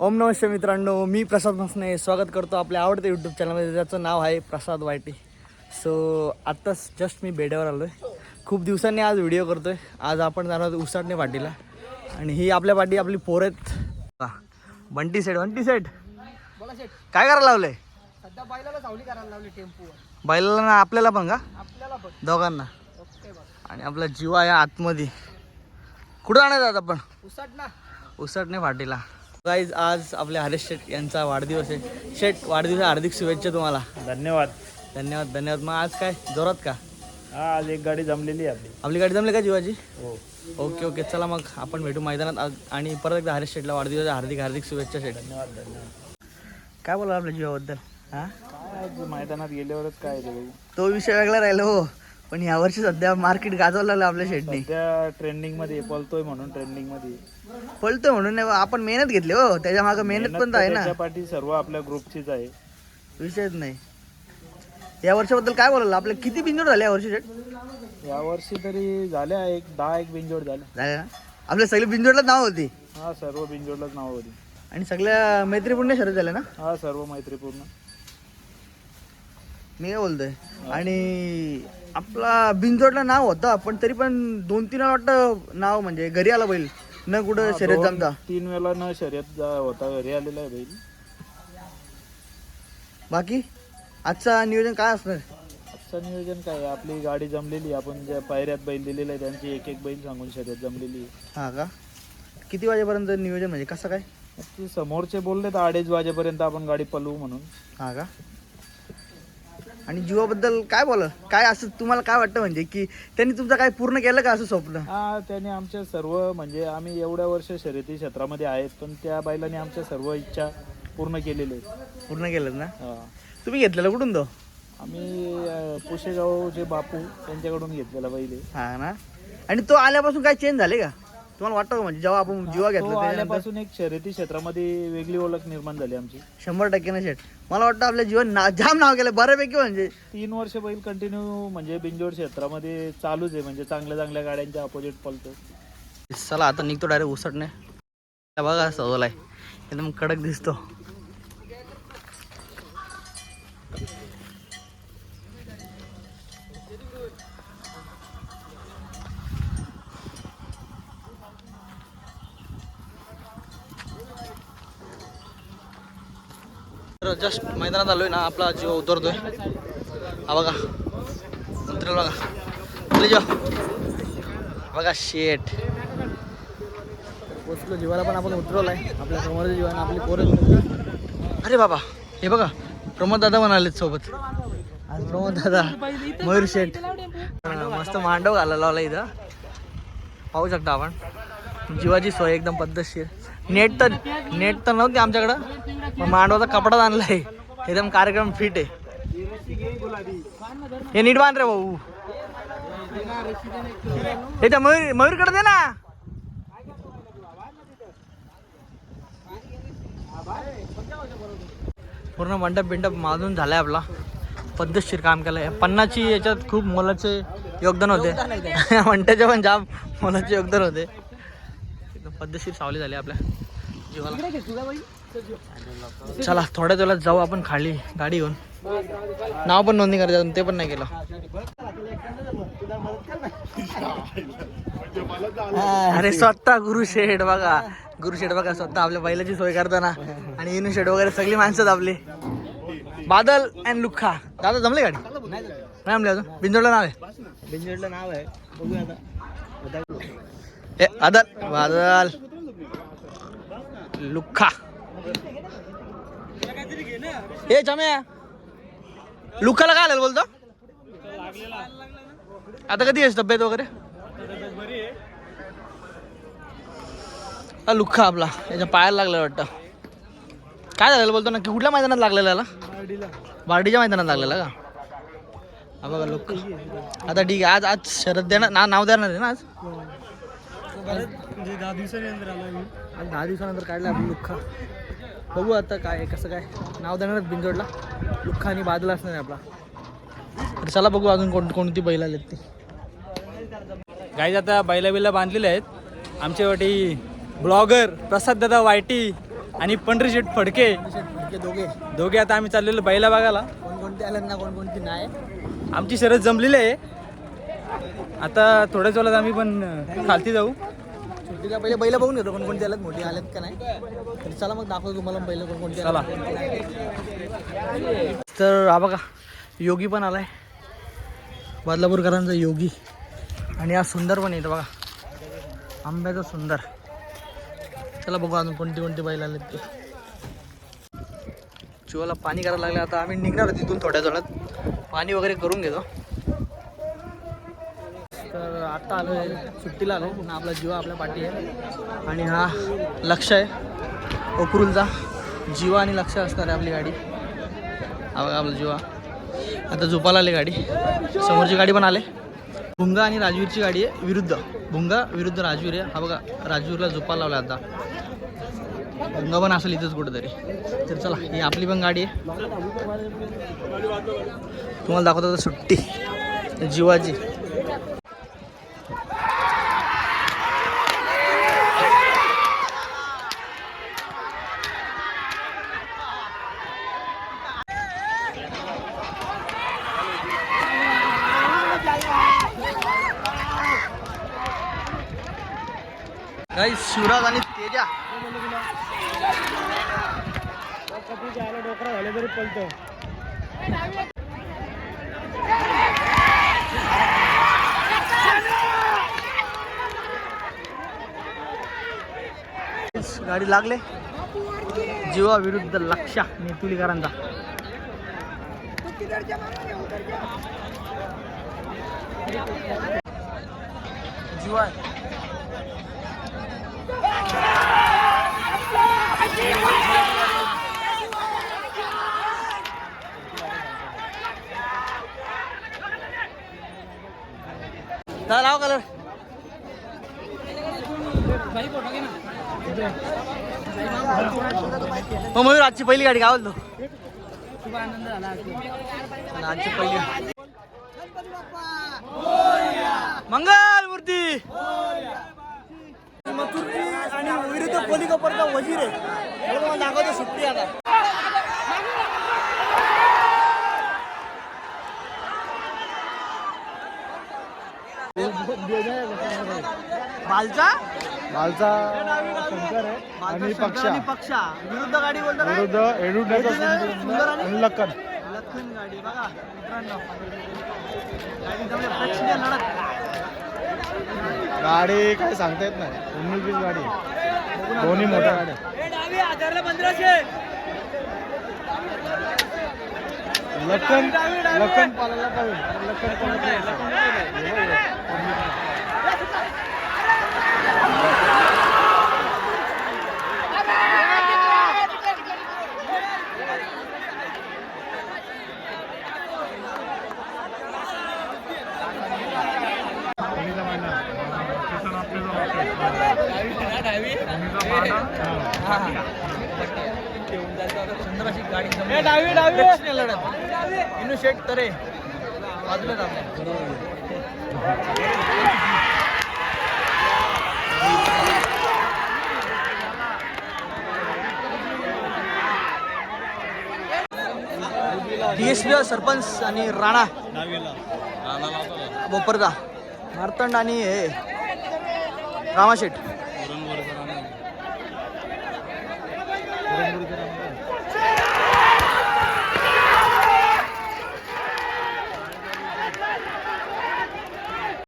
ओम नमस्ते मित्रांनो मी प्रसाद मसने स्वागत करतो आपल्या आवडत्या यूट्यूब चॅनलमध्ये ज्याचं नाव आहे प्रसाद वायटी. सो आत्ताच जस्ट मी बेड्यावर आलो आहे खूप दिवसांनी आज व्हिडिओ करतो आहे आज आपण जाणार आहोत उसाटणे पाटीला. आणि ही आपल्या पाठी आपली पोर आहेत. बंटी सेट बंटी सेट काय करायला लावलं बैलाला ना आपल्याला पण का? दोघांना. आणि आपला जीव आहे आतमध्ये. कुठं आणायचं आपण? उसाट ना उसटणे फाटीला गाईज आज आपल्या हरेश शेट यांचा वाढदिवस आहे. शेट वाढदिवस हार्दिक शुभेच्छा तुम्हाला. धन्यवाद. धन्यवाद धन्यवाद. मग आज काय? जोरात का? हा आज एक गाडी जमलेली आहे आपली. आपली गाडी जमली का जीवाची? हो. Okay okay. चला मग आपण भेटू मैदानात. आज- आणि परत एकदा हरेश शेटला वाढदिवस हार्दिक हार्दिक शुभेच्छा शेट. धन्यवाद धन्यवाद. काय बोला आपल्या जीवाबद्दल? हां? आज मैदानात गेल्यावरच काय ते बघू. तो विषय वेगळा राहिला हो. पण यावर्षी सध्या मार्केट गाजवलं लागलं आपल्या सध्या ट्रेंडिंगमध्ये पळतोय म्हणून ट्रेंडिंगमध्ये. पळतोय म्हणून नाही, आपण मेहनत घेतली हो. त्याच्यामागे मेहनत पण तर आहे ना. पाठी सर्व आपल्या ग्रुपचीच आहे. विषयच नाही. या वर्षाबद्दल काय बोलायला आपल्या किती बिंजोड झाले या वर्षी शेट या वर्षी तरी झाल्या एक दहा एक बिंजोड झाल्या झाले ना? आपल्या सगळे बिंजोडला नाव होती. हा सर्व बिंजोडलाच नाव होती. आणि सगळ्या मैत्रीपूर्ण शरद झाल्या ना? हा सर्व मैत्रीपूर्ण. मी काय बोलतोय? आणि आपला बिंजोडला नाव होतं पण तरी पण दोन तीन वेळा वाटतं नाव म्हणजे घरी आला बैल. न कुठं शर्यत जमता. तीन वेळा न शर्यत जा- होता घरी आलेला आहे बैल. बाकी? आजचा नियोजन काय असणार? आजचं नियोजन काय आहे? आपली गाडी जमलेली आहे. आपण ज्या पायऱ्यात बैल दिलेला आहे त्यांची एक एक बैल सांगून शर्यत जमलेली आहे. हा का? किती वाजेपर्यंत नियोजन म्हणजे कसं काय? ते समोरचे बोलले तर अडीच वाजेपर्यंत आपण गाडी पलवू म्हणून. हा का? आणि जीवाबद्दल काय बोला काय असं तुम्हाला काय वाटतं म्हणजे की त्यांनी तुमचं काय पूर्ण केलं का असं स्वप्न? हा त्याने आमच्या सर्व म्हणजे आम्ही एवढ्या वर्ष शर्यती क्षेत्रामध्ये आहेत पण त्या बैलाने आमच्या सर्व इच्छा पूर्ण आहेत. पूर्ण केलं ना? हा. तुम्ही घेतलेलं कुठून तो? आम्ही अं, पुशेगावचे बापू त्यांच्याकडून घेतलेला बैल आहे. हा ना? आणि तो आल्यापासून काय चेंज झाले का? तुम्हाला वाटतं का म्हणजे जेव्हा आपण जीवा घेतला त्याच्यानंतर आल्यापासून एक शर्यती क्षेत्रामध्ये वेगळी ओळख निर्माण झाली आमची. शंभर टक्के ना शेट मला वाटतं आपल्या जीवन ना जाम नाव केलं बऱ्यापैकी म्हणजे. तीन वर्ष बैल कंटिन्यू म्हणजे बिंजोड क्षेत्रामध्ये चालूच आहे म्हणजे चांगल्या चांगल्या गाड्यांच्या अपोजिट पळतो चला आता निघतो डायरेक्ट उसटणे बघा सजवलाय एकदम कडक दिसतो. जस्ट मैदानात आलोय ना आपला जीव उतरतोय. हा बघा. उतरेल बघा. जाऊ. बघा शेट पोचलो जीवाला पण आपण उतरवलाय. आपल्या समोरच्या जीवाला आपली पोरं अरे बाबा हे बघा प्रमोद दादा आलेत सोबत. आज प्रमोद दादा मयूर शेठ. मस्त मांडव घालायला लावला इथं. पाहू शकता आपण. जीवाची सोय एकदम पद्धतशीर. नेट तर नेट तर नव्हती आमच्याकडं. पण मांडवाचा कपडा आणलाय. एकदम कार्यक्रम फिट आहे. हे नीट बांध रे भाऊ. हे त्या मयूर मयूरकडे दे ना. पूर्ण मंडप बिंडप माजून झालाय आपला. पद्धतशीर काम केलंय. पन्नासची याच्यात खूप मोलाचे योगदान होते. मंडपाचे पण जाम मोलाचे योगदान होते. पद्धतशीर सावली झाली आपल्या जीवाला. चला थोड्या वेळात जाऊ आपण खाली गाडी घेऊन. नाव पण नोंदणी करायचं ते पण नाही केलं. अरे स्वतः गुरु शेठ बघा. गुरु शेठ बघा स्वतः आपल्या बैलाची सोय करताना. आणि इनू शेठ वगैरे सगळी माणसं आपली. बादल अँड लुख्खा दादा जमले गाडी? नाही जमले अजून? बिंजोडला नाव आहे? बिंजोडलं नाव आहे. बघूया आता. ए आदल बादल लुखा. ए चम्या लुखाला काय आलं बोलतो? आता कधी आहेस तब्येत वगैरे? हा लुख्खा आपला. याच्या पायाला लागलं वाटतं. काय झालेलं बोलतो? नक्की कुठल्या मैदानात लागलेला याला? बार्डीच्या मैदानात लागलेला का? हा बघा लुख्खा आता ठीक आहे. आज आज शरद देणार ना नाव देणार आहे ना आज? म्हणजे दहा दिवसानंतर आलो आज दहा दिवसानंतर काढला आपण लुख्खा बघू आता काय कसं काय. नाव देणारच बिंजोडला लुख्खा आणि बादल असणार आहे आपला. तर चला बघू अजून कोण कोणती बैल आलेत ती. गाईज आता बैला बिला बांधलेले आहेत. आमच्या वाटी ब्लॉगर प्रसाद दादा वायटी आणि पंढरी शेट फडके दोघे. दोघे आता आम्ही चाललेलो बैला बघायला. कोणकोणते आलेत ना कोणकोणती नाही. आमची शरद जमलेली आहे. आता थोड्याच वेळात आम्ही पण खालती जाऊ. सुट्टीला पहिले बैल बघून घेतो कोणकोणते आलेत मोठी आलेत का नाही. तर चला मग दाखवतो तुम्हाला बैल कोणकोणते नाही. तर हा बघा योगी पण आलाय. बदलापूरकरांचा योगी. आणि हा सुंदर पण येतं बघा. आंब्याचा सुंदर. चला बघू अजून कोणती कोणती बैल आलेत ते. चिवाला पाणी करायला लागलं आता आम्ही निघणार तिथून थोड्या वेळात पाणी वगैरे करून घेतो. तर आत्ता आलो आहे सुट्टीला आलो. पुन्हा आपला जीवा आपल्या पाठी आहे. आणि हा लक्ष आहे. ओकरूलचा जीवा आणि लक्ष असणार आहे आपली गाडी. हा बघा आपला जीवा. आता झोपाला आली गाडी. समोरची गाडी पण आले. भुंगा आणि राजवीरची गाडी आहे विरुद्ध. भुंगा विरुद्ध राजवीर आहे. हा बघा राजवीरला झोपायला लावला आता. भुंगा पण असेल इथंच कुठेतरी. तर चला ही आपली पण गाडी आहे. तुम्हाला दाखवतो सुट्टी. जीवाची. काही शिवराज आणि तेजा. डोकरा झाले तरी पलतो गाडी लागले. जीवा विरुद्ध लक्षा नेतुलीकरांचा जीवा आहे. चला लाव कलर मग हो, मयूर आजची पहिली गाडी काय बोलतो? आजची पहिली मंगल मूर्ती! मथुरची आणि विरुद्ध कोली वजीर आहे. हे दाखवतो सुट्टी आता. बालचा? मालचा शंकर आहे. बालचा आणि शंकर पक्षा. आणि पक्षा. विरुद्ध गाडी बोलतो काय? विरुद्ध एडुड्याचा सुंदर सुंदर आणि- आणि लक्कन लखन गाडी बघा. मित्रांनो. गाडी जमले प्रेक्षणीय लढत. गाडी काय सांगता येत नाही. उन्नीस वीस गाडी. आहे. दोन्ही मोठ्या गाड्या. लक्कन लक्कन पालायला सुंदर अशी गाडी जमली. प्रेक्षणीय लढत. इनू शेट तरे. बाजूला थांबले. DSP सरपंच आणि राणा. बोपरदा. मार्तंड आणि हे. रामाशेठ. Yeah.